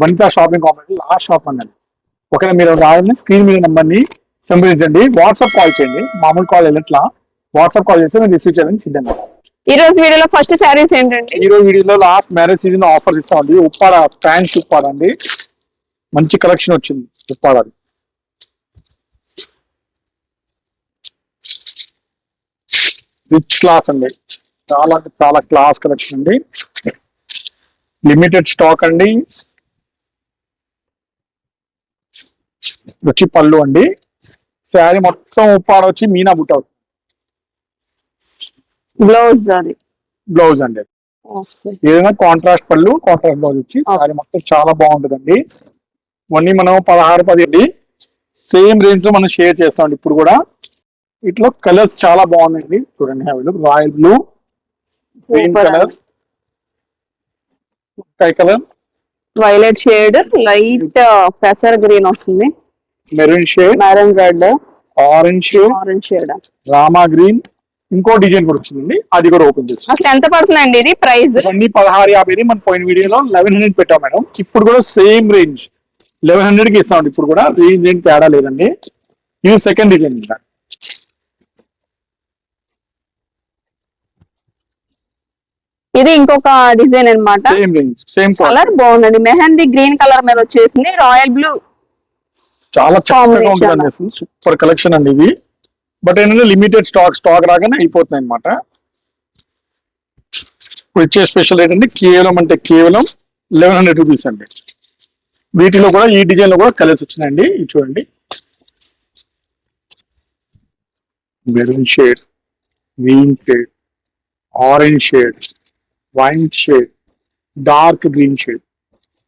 Vanitha shopping complex last shop అన్నది. ఒకవేళ మీరు రావాలని స్క్రీన్ మీద నెంబర్ని సంప్రదించండి. వాట్సాప్ కాల్ చేయండి. మామూలు కాల్ వెళ్ళట్లా. వాట్సాప్ కాల్ చేస్తే మేము రిసీవ్ చేయాలని సిద్ధంగా. ఈ రోజు వీడియోలో ఫస్ట్ శారీస్ ఏంటండి? ఈ రోజు వీడియోలో లాస్ట్ మ్యారేజ్ సీజన్ ఆఫర్స్ ఇస్తామండి ఉప్పాడ ప్యాంట్స్ ఉప్పాడ అండి. మంచి కలెక్షన్ వచ్చింది ఉప్పాడది. రిచ్ క్లాస్ అండి. చాలా చాలా క్లాస్ కలెక్షన్ అండి. లిమిటెడ్ స్టాక్ అండి. వచ్చి పళ్ళు అండి. శారీ మొత్తం ఉప్పాడ వచ్చి మీనా బుట్ట. బ్లౌజ్ అది. బ్లౌజ్ అండి. ఏదైనా కాంట్రాస్ట్ పళ్ళు కాంట్రాస్ట్ బ్లౌజ్ వచ్చి సారీ మొత్తం చాలా బాగుంటుందండి. ఇవన్నీ మనం పదహారు పది అండి సేమ్ రేంజ్ మనం షేర్ చేస్తామండి ఇప్పుడు కూడా. ఇట్లా కలర్స్ చాలా బాగున్నాయండి. చూడండి royal blue green colour. Sky colour violet shade light పెసర్ green వస్తుంది. Maroon shade maroon red orange shade orange shade Rama green ఇంకో డిజైన్ కూడా వచ్చిందండి. అది కూడా ఓపెన్ చేస్తాం అసలు ఎంత పడుతుందండి ఇది? ప్రైస్ ఇవన్నీ పదహారు యాభై మన పోయిన వీడియోలో లెవెన్ హండ్రెడ్ పెట్టాం మేడం. ఇప్పుడు కూడా సేమ్ రేంజ్ లెవెన్ హండ్రెడ్కి ఇస్తామండి. ఇప్పుడు కూడా రేంజ్ ఏం తేడా లేదండి. ఇది సెకండ్ డిజైన్ ఇంకా ఇది ఇంకొక డిజైన్ అన్నమాట. సేమ్ కలర్ బాగుందండి. మెహందీ గ్రీన్ కలర్ మీద వచ్చేసింది. రాయల్ బ్లూ చాలా చక్కగా. ఉంటుంది సూపర్ కలెక్షన్ అండి ఇది. బట్ ఏంటంటే లిమిటెడ్ స్టాక్ స్టాక్ రాగానే అయిపోతుంది అనమాట వచ్చే స్పెషల్ ఏంటంటే కేవలం అంటే కేవలం లెవెన్ హండ్రెడ్ రూపీస్ అండి. వీటిలో కూడా ఈ డిజైన్లో కూడా కలర్స్ వచ్చినాయండి. ఇది చూడండి. Maroon shade green shade orange shade wine shade dark green shade.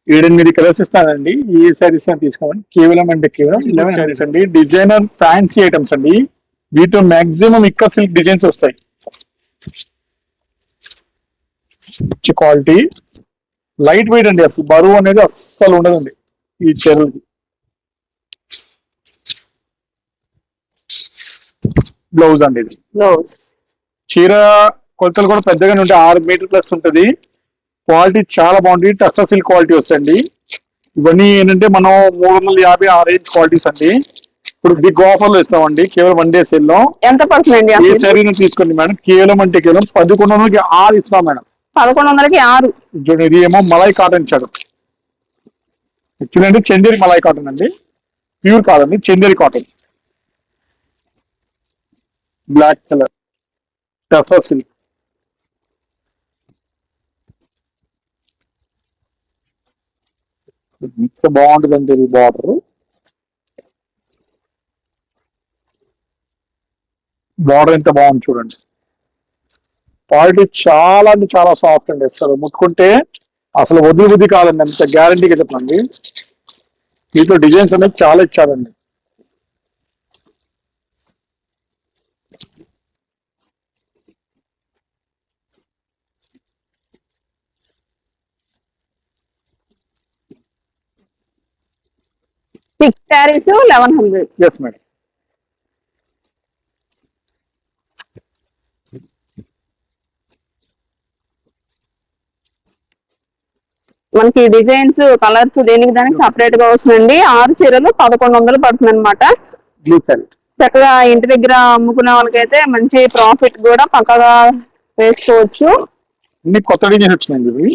ఏడెనిమిది కలర్స్ ఇస్తానండి ఏ సారీస్ అని తీసుకోండి. కేవలం అంటే కేవలం లెవెన్ సారీస్ అండి. డిజైనర్ ఫ్యాన్సీ ఐటమ్స్ అండి. వీటిలో మాక్సిమం ఇక్కడ సిల్క్ డిజైన్స్ వస్తాయి. మంచి క్వాలిటీ. లైట్ వెయిట్ అండి అసలు. బరువు అనేది అస్సలు ఉండదండి ఈ చీరలకి బ్లౌజ్ అండి ఇది. బ్లౌజ్. చీర కొలతలు కూడా పెద్దగానే ఉంటాయి. ఆరు మీటర్ ప్లస్ ఉంటుంది. క్వాలిటీ చాలా బాగుంటుంది టస్సా సిల్క్ క్వాలిటీ వస్తాయండి ఇవన్నీ ఏంటంటే మనం మూడు వందల యాభై ఆ రేంజ్ క్వాలిటీస్ అండి. ఇప్పుడు బిగ్ ఆఫర్లు ఇస్తామండి. కేవలం వన్ డే సేల్లో ఎంత పడుతుందండి ఏ శారీని తీసుకోండి మేడం. కేవలం అంటే కేవలం పదకొండు వందలకి ఆరు ఇస్తాం మేడం. పదకొండు వందలకి ఆరు. చూడండి ఇది ఏమో మలై కాటన్ ఇచ్చాడు అంటే చందేరి మలై కాటన్ అండి. ప్యూర్ కాదండి Chanderi cotton. Black colour. Tussar silk. ఎంత బాగుంటుందండి ఇది బార్డర్ బార్డర్ ఎంత బాగుంది చూడండి. క్వాలిటీ చాలా అంటే చాలా సాఫ్ట్ అండి అసలు ముట్టుకుంటే అసలు వదిలి బుద్ధి కాదండి. అంత గ్యారంటీగా చెప్పండి. దీంట్లో డిజైన్స్ అనేది చాలా ఇచ్చారండి six sarees eleven hundred yes madam మనకి డిజైన్స్ కలర్స్ దేనికి దానికి సపరేట్గా వస్తుందండి. ఆరు చీరలు పదకొండు వందలు పడుతుంది అనమాట చక్కగా ఇంటి దగ్గర అమ్ముకునే వాళ్ళకైతే మంచి ప్రాఫిట్ కూడా పక్కగా వేసుకోవచ్చు. కొత్త ఇవి?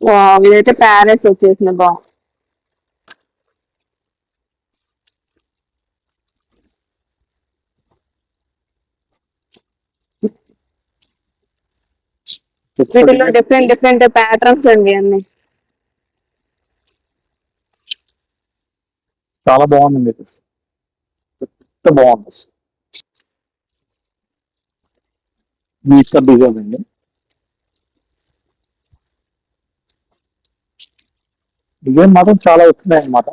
వావ్, ఇదైతే ప్యారెస్ వచ్చేసింది బా వీటిలో డిఫరెంట్ డిఫరెంట్ ప్యాటర్న్స్ అండి అన్ని. చాలా బాగుందండి. ఇది బాగుంది. డిజైన్ అండి. డిజైన్ మాత్రం చాలా వస్తున్నాయి అన్నమాట.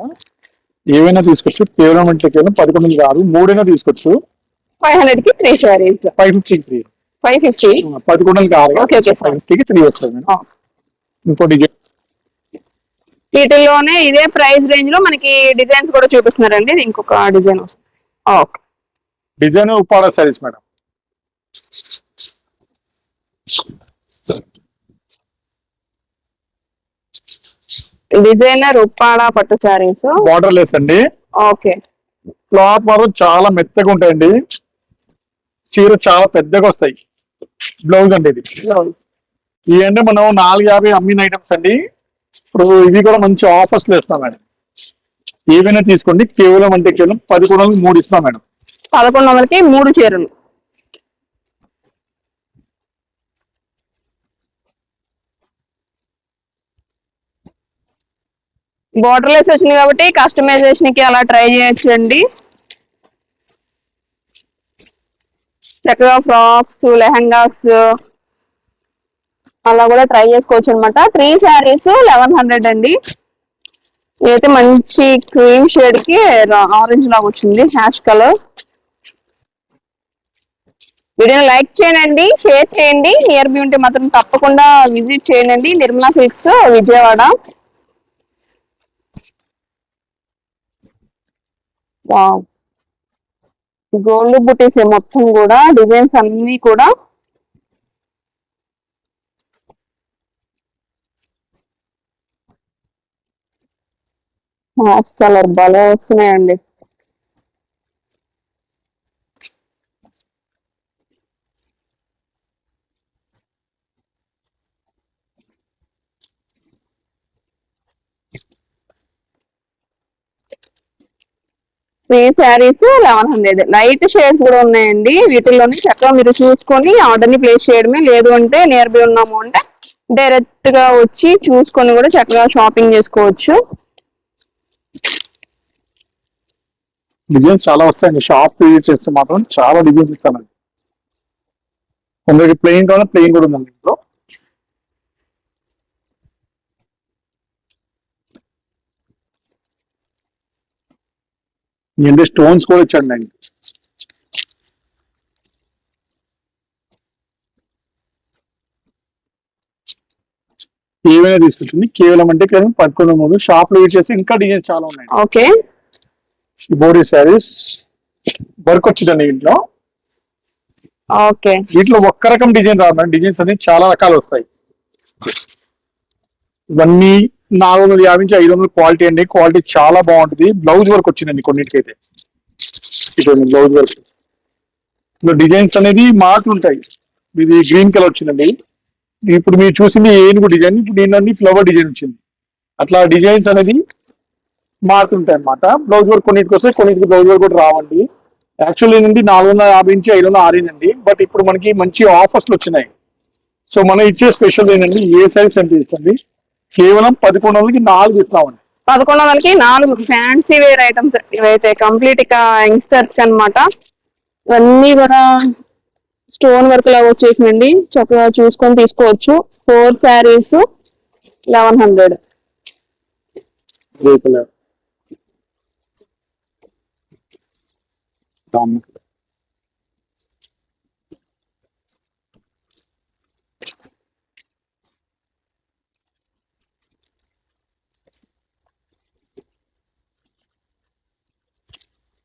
ఏవైనా తీసుకోవచ్చు. కేవలం అంటే కేవలం పదకొండు కాదు మూడైనా తీసుకోవచ్చు. ఫైవ్ హండ్రెడ్కి three five fifty three five fifty? పదకొండు కాదు Okay, okay, ఫైవ్ ఫిఫ్టీకి త్రీ వస్తుంది మేడం. ఇంకో డిజైన్. వీటిల్లోనే ఇదే ప్రైస్ రేంజ్లో మనకి డిజైన్స్ కూడా చూపిస్తున్నారండి. ఇది ఇంకొక డిజైన్ వస్తుంది. Okay. Design Uppada sarees madam. Designer Uppada పట్టు శారీస్ బార్డర్ లెస్ అండి. ఓకే. క్లాత్ మాత్రం చాలా మెత్తగా ఉంటాయండి. చీర చాలా పెద్దగా వస్తాయి. బ్లౌజ్ అండి ఇది. ఇవి అంటే మనం నాలుగు యాభై అమ్మిన ఐటమ్స్ అండి. ఇప్పుడు ఇవి కూడా మంచి ఆఫర్స్లో ఇస్తాం మేడం. ఏవైనా తీసుకోండి. కేవలం అంటే కేవలం పదకొండు వందలకి మూడు ఇస్తాం మేడం. పదకొండు వందలకి మూడు చీరలు. బార్డర్ లెస్ వచ్చింది కాబట్టి కస్టమైజేషన్కి అలా ట్రై చేయొచ్చు చక్కగా ఫ్రాక్స్ లెహంగాస్ అలా కూడా ట్రై చేసుకోవచ్చు అనమాట త్రీ శారీస్ లెవెన్ హండ్రెడ్ అండి. ఇదైతే మంచి క్రీమ్ షేడ్కి ఆరెంజ్ లాగా వచ్చింది హ్యాష్ కలర్. వీడియోని లైక్ చేయండి షేర్ చేయండి. నియర్ బీ ఉంటే మాత్రం తప్పకుండా విజిట్ చేయండి. Nirmala silks Vijayawada. Wow. Gold బుటీస్ మొత్తం కూడా డిజైన్స్ అన్ని కూడా హాఫ్ కలర్ భలే వస్తున్నాయండి. Three sarees eleven hundred light shades కూడా ఉన్నాయండి. వీటిల్లోనే చక్కగా మీరు చూసుకొని ఆర్డర్ని ప్లేస్ చేయడమే లేదు అంటే నియర్ బై ఉన్నాము అంటే డైరెక్ట్గా వచ్చి చూసుకొని కూడా చక్కగా షాపింగ్ చేసుకోవచ్చు. డిజైన్స్ చాలా వస్తాయండి. షాప్ విజిట్ చేస్తే మాత్రం చాలా డిజైన్స్ ఇస్తానండి కొందరికి ప్లెయిన్ కావాలి ప్లెయిన్ కూడా ఉందండి ఇంట్లో ఏంటంటే స్టోన్స్ కూడా ఇచ్చండి అండి. ఏమైనా తీసుకొచ్చింది? కేవలం అంటే కేవలం పదకొండు వందలు షాప్లో చేసి ఇంకా డిజైన్స్ చాలా ఉన్నాయి. ఓకే. బోడీ శారీస్ వర్క్ వచ్చిందండి ఇంట్లో. ఓకే. వీటిలో ఒక్క రకం డిజైన్ రాదు మేడం. డిజైన్స్ అనేవి చాలా రకాలు వస్తాయి. ఇవన్నీ నాలుగు వందల యాభై నుంచి ఐదు వందల క్వాలిటీ అండి. క్వాలిటీ చాలా బాగుంటుంది. బ్లౌజ్ వర్క్ వచ్చిందండి కొన్నిటికైతే. ఇటువంటి బ్లౌజ్ వర్క్ ఇందులో డిజైన్స్ అనేది మారుతుంటాయి ఇది గ్రీన్ కలర్ వచ్చిందండి. ఇప్పుడు మీరు చూసింది ఏనుగు డిజైన్ ఇప్పుడు ఏంటంటే ఫ్లవర్ డిజైన్ వచ్చింది. అట్లా డిజైన్స్ అనేది మారుతుంటాయి అన్నమాట బ్లౌజ్ వర్క్ కొన్నిటికి వస్తే కొన్నిటికి బ్లౌజ్ వర్క్ కూడా రావండి. యాక్చువల్ ఏంటంటే నాలుగు వందల యాభై నుంచి ఐదు వందల ఆరేంజ్ అండి బట్ ఇప్పుడు మనకి మంచి ఆఫర్స్లు వచ్చినాయి. సో మనం ఇచ్చే స్పెషల్ ఏంటంటే ఏ సైజ్ సెండ్ చేస్తుంది కేవలం పదకొండు వందలకి నాలుగు ఇస్తామండి. పదకొండు వందలకి నాలుగు ఫ్యాన్సీ వేర్ ఐటమ్స్ ఇవైతే కంప్లీట్ ఇక యంగ్స్టర్స్ అన్నమాట. ఇవన్నీ కూడా స్టోన్ వర్క్ లాగా వచ్చేసిందండి చక్కగా చూసుకొని తీసుకోవచ్చు. ఫోర్ శారీస్ లెవెన్ హండ్రెడ్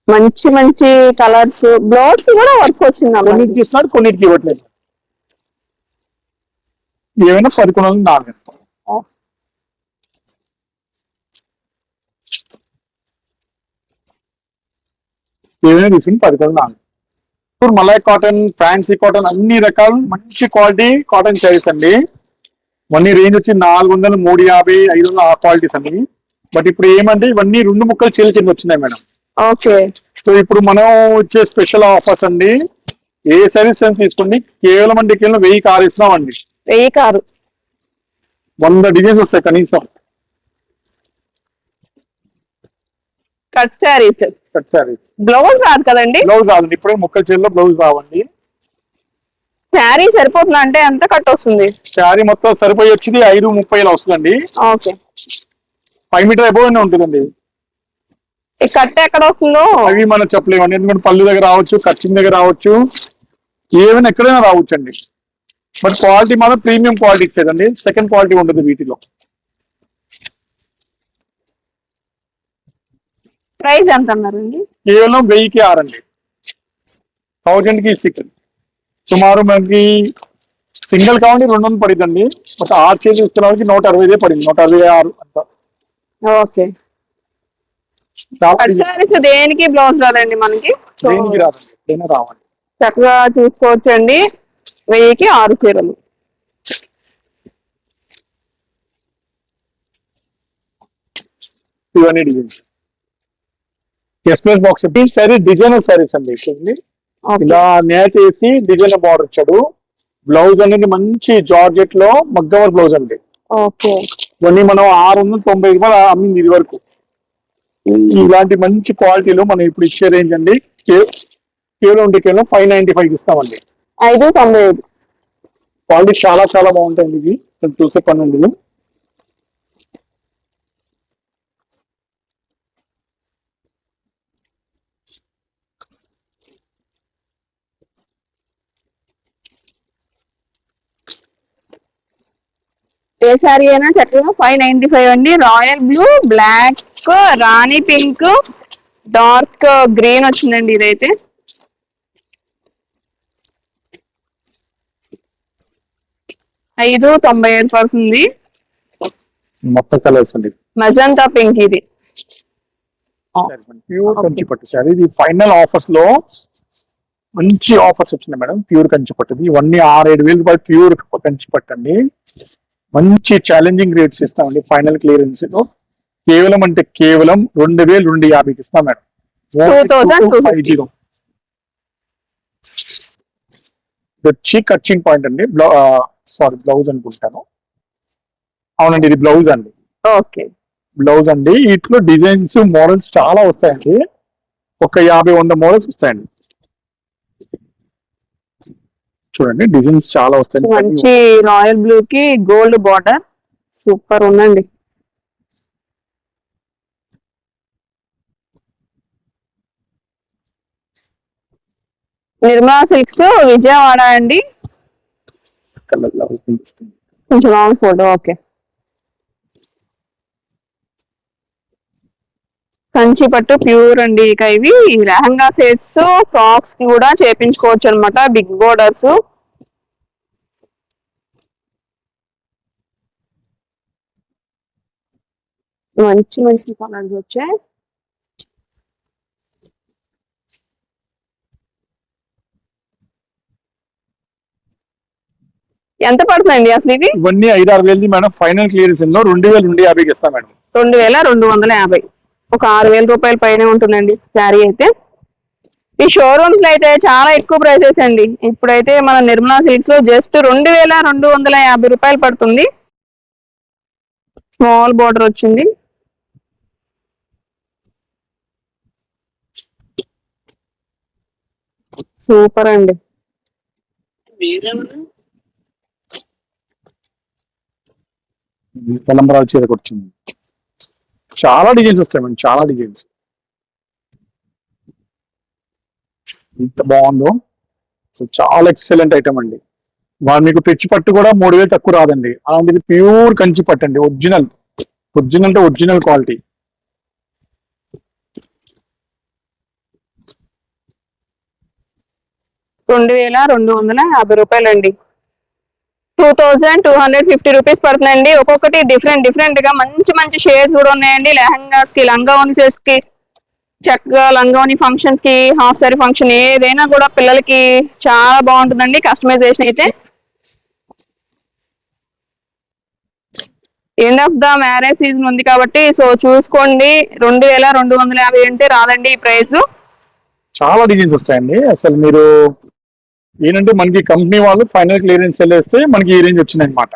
మంచి మంచి కలర్స్ బ్లౌజ్ కూడా వర్క్ వచ్చింది. కొన్నిటికి ఇస్తున్నాడు కొన్నిటికి ఇవ్వట్లేదు. ఏమైనా నాలుగు ఇస్తాం ఏమైనా తీసుకుని పదకొండు నాలుగు ఇప్పుడు మలై కాటన్ ఫ్యాన్సీ కాటన్ అన్ని రకాలు మంచి క్వాలిటీ కాటన్ శారీస్ అండి. ఇవన్నీ రేంజ్ వచ్చి నాలుగు వందలు మూడు యాభై ఐదు వందలు ఆ క్వాలిటీస్ అండి. బట్ ఇప్పుడు ఏమంటే ఇవన్నీ రెండు ముక్కలు చీల కింద వచ్చినాయి మేడం. ఓకే. సో ఇప్పుడు మనం ఇచ్చే స్పెషల్ ఆఫర్స్ అండి. ఏ సర్వీస్ అని తీసుకోండి. కేవలం కేవలం వెయ్యి కార్ ఇస్తున్నామండి వెయ్యి కారు. వంద డిజైన్స్ వస్తాయి కనీసం. Cut sarees cut saree blouse రాదు కదండి? బ్లౌజ్ రాదండి. ఇప్పుడే ముక్కల చీరలో బ్లౌజ్ రావండి. శారీ సరిపోతుందా అంటే ఎంత కట్ వస్తుంది. శారీ మొత్తం సరిపోయి వచ్చేది ఐదు ముప్పై వస్తుందండి. ఓకే. ఫైవ్ మీటర్ అయిపోయి ఉంటుందండి. ఈ కట్ ఎక్కడ వస్తుందో? అవి మనం చెప్పలేమండి ఎందుకంటే పళ్ళు దగ్గర రావచ్చు కచ్చింగ్ దగ్గర రావచ్చు. ఏమైనా ఎక్కడైనా రావచ్చు అండి బట్ క్వాలిటీ మాత్రం ప్రీమియం క్వాలిటీ ఇచ్చేదండి. సెకండ్ క్వాలిటీ ఉండదు వీటిలో. ప్రైస్ ఎంత అన్నారండి? కేవలం వెయ్యికి ఆరండి. థౌజండ్కి సిక్స్. సుమారు మనకి సింగిల్ కావండి రెండు వందలు పడిందండి ఒక ఆరు చేసి ఇస్తున్న నూట అరవైదే పడింది. నూట అరవై ఆరు అంత. ఓకే. కట్ దేనికి బ్లౌజ్ రాదండి మనకి? చక్కగా చూసుకోవచ్చు అండి వెయ్యికి ఆరు చీరలు. ఇవన్నీ డిజైన్స్. ఎక్స్ప్రెస్ బాక్స్ ఈ సారీ డిజైనర్ సారీస్ అండి ఇలా నేత వేసి డిజైనర్ బార్డర్ ఇచ్చాడు. బ్లౌజ్ అనేది మంచి జార్జెట్లో మగ్గవర్ బ్లౌజ్ అండి. ఓకే ఇవన్నీ మనం ఆరు వందల తొంభై రూపాయలు అమ్మింది ఇది వరకు. ఇలాంటి మంచి క్వాలిటీలో మనం ఇప్పుడు ఇచ్చే రేంజ్ అండి. కే- కేవలం కేవలం ఫైవ్ నైన్టీ ఫైవ్ ఇస్తామండి. ఐదు తొంభై ఐదు. క్వాలిటీ చాలా చాలా బాగుంటాయండి ఇవి. నేను చూసే పన్నెండులు ఏ శారీ అయినా చక్కగా ఫైవ్ నైన్టీ ఫైవ్ అండి. Royal blue black rani pink dark green వచ్చిందండి ఇదైతే. ఐదు తొంభై ఐదు పడుతుంది. మొత్తం కలర్స్ అండి. మజంతా పింక్ ఇది. ప్యూర్ కంచి పట్టు సార్. ఇది ఫైనల్ ఆఫర్స్లో మంచి ఆఫర్స్ వచ్చినాయి మేడం. ప్యూర్ కంచి పట్టుది. ఇవన్నీ ఆరు ఏడు వేలు రూపాయలు ప్యూర్ కంచి పట్టు అండి మంచి ఛాలెంజింగ్ రేట్స్ ఇస్తామండి ఫైనల్ క్లియరెన్స్లో. కేవలం అంటే కేవలం రెండు వేలు రెండు యాభైకి ఇస్తాం మేడం. 2250. ఫైవ్ జీరో వచ్చి కచ్చింగ్ పాయింట్ అండి సారీ బ్లౌజ్ అనుకుంటాను. అవునండి ఇది బ్లౌజ్ అండి. ఓకే బ్లౌజ్ అండి వీటిలో డిజైన్స్ మోడల్స్ చాలా వస్తాయండి. ఒక యాభై వంద మోడల్స్ వస్తాయండి. చూడండి డిజైన్స్ చాలా వస్తాయండి మంచి రాయల్ బ్లూ కి గోల్డ్ బార్డర్. సూపర్ ఉందండి. నిర్మలా సిల్క్స్ విజయవాడ అండి. కొంచెం లాంగ్ ఫోటో ఓకే. కంచి పట్టు ప్యూర్ అండి ఇక ఇవి. లెహంగా సెట్స్ ఫ్రాక్స్ కూడా చేపించుకోవచ్చు అనమాట బిగ్ బోర్డర్స్. మంచి మంచి కలర్స్ వచ్చాయి. ఎంత పడుతుందండి అసలు ఇవి? ఇవన్నీ ఐదు ఆరు వేలది మేడం ఫైనల్ క్లియరెన్స్లో రెండు వేలు రెండు యాభైకి ఇస్తాం మేడం. రెండు వేల రెండు వందల యాభై. ఒక ఆరు వేల రూపాయల పైనే ఉంటుందండి శారీ అయితే. ఈ షోరూమ్స్లో అయితే చాలా ఎక్కువ ప్రైసెస్ అండి. ఇప్పుడైతే మన నిర్మలా సిల్క్స్లో జస్ట్ రెండు వేల రెండు వందల యాభై రూపాయలు పడుతుంది. స్మాల్ బార్డర్ వచ్చింది. సూపర్ అండి. తలంబరాలు చీర వచ్చింది చాలా డిజైన్స్ వస్తాయి మేడం చాలా డిజైన్స్ ఎంత బాగుందో. సో చాలా ఎక్సలెంట్ ఐటమ్ అండి. వాళ్ళు మీకు పిచ్చి పట్టు కూడా మూడు వేలు తక్కువ రాదండి. అలాంటిది ప్యూర్ కంచి పట్టు అండి ఒరిజినల్. ఒరిజినల్ అంటే ఒరిజినల్ క్వాలిటీ. రెండు వేల రెండు వందల యాభై రూపాయలు అండి two thousand two hundred fifty rupees పడుతుందండి. ఒక్కొక్కటి డిఫరెంట్ డిఫరెంట్గా మంచి మంచి షేడ్స్ కూడా ఉన్నాయండి. లెహంగాస్కి లంగావని సెట్స్కి చక్కగా లంగావని ఫంక్షన్స్కి హాఫ్ సారీ ఫంక్షన్ ఏదైనా కూడా పిల్లలకి చాలా బాగుంటుందండి కస్టమైజేషన్ అయితే. End of the marriage season ఉంది కాబట్టి సో చూసుకోండి. రెండు వేల రెండు వందల యాభై అంటే రాదండి ఈ ప్రైస్ చాలా డిజైన్స్ వస్తాయండి. అసలు మీరు ఏంటంటే మనకి కంపెనీ వాళ్ళు ఫైనల్ క్లియరెన్స్ వెళ్ళేస్తే మనకి ఈ రేంజ్ వచ్చింది అనమాట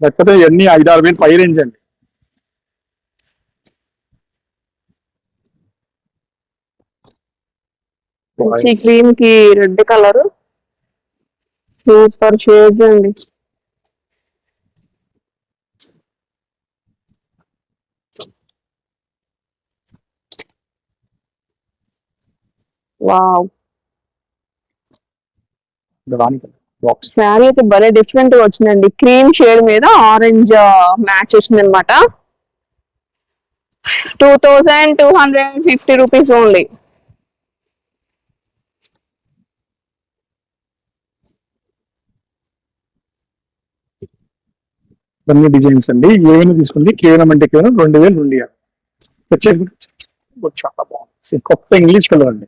లేకపోతే ఇవన్నీ ఐదు ఆరు వేలు పై రేంజ్ అండి. ఈ క్రీమ్కి రెడ్ కలర్ సూపర్ షేడ్స్ అండి. వావ్ బాక్స్ శారీ అయితే భలే డిఫరెంట్గా వచ్చిందండి. క్రీమ్ షేడ్ మీద ఆరెంజ్ మ్యాచ్ వచ్చింది అనమాట two thousand two hundred fifty rupees only ఇవన్నీ డిజైన్స్ అండి. ఏమైనా తీసుకోండి కేవలం అంటే కేవలం రెండు వేలు రెండు చాలా బాగుంది. కొత్త ఇంగ్లీష్ కలర్ అండి.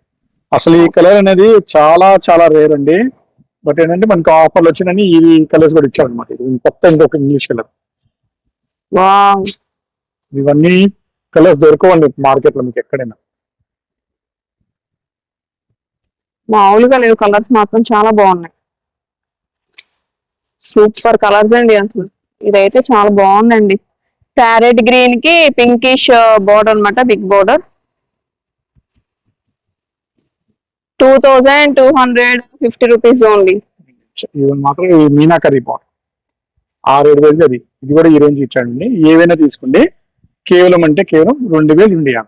అసలు ఈ కలర్ అనేది చాలా చాలా రేర్ అండి. బట్ ఏంటంటే మనకి ఆఫర్లు వచ్చినని ఈ కలర్స్ కూడా ఇచ్చారు అనమాట ఇది కొత్త ఇంకొక ఇంగ్లీష్ కలర్ ఇవన్నీ కలర్స్ దొరకవండి మార్కెట్లో మీకు ఎక్కడైనా. మామూలుగా లేవు కలర్స్ మాత్రం చాలా బాగున్నాయి. సూపర్ కలర్స్ అండి అసలు. ఇదైతే చాలా బాగుందండి. ప్యారెట్ గ్రీన్కి పింకిష్ బోర్డర్ అన్నమాట big border two thousand two hundred fifty rupees only. ఇవన్నీ మాత్రం ఈ మీనాకరీ బాగుంది ఆరు ఏడు వేలు అది ఇది కూడా ఈ రేంజ్ ఇచ్చాడండి. ఏవైనా తీసుకోండి. కేవలం అంటే కేవలం రెండు వేలు ఇండియా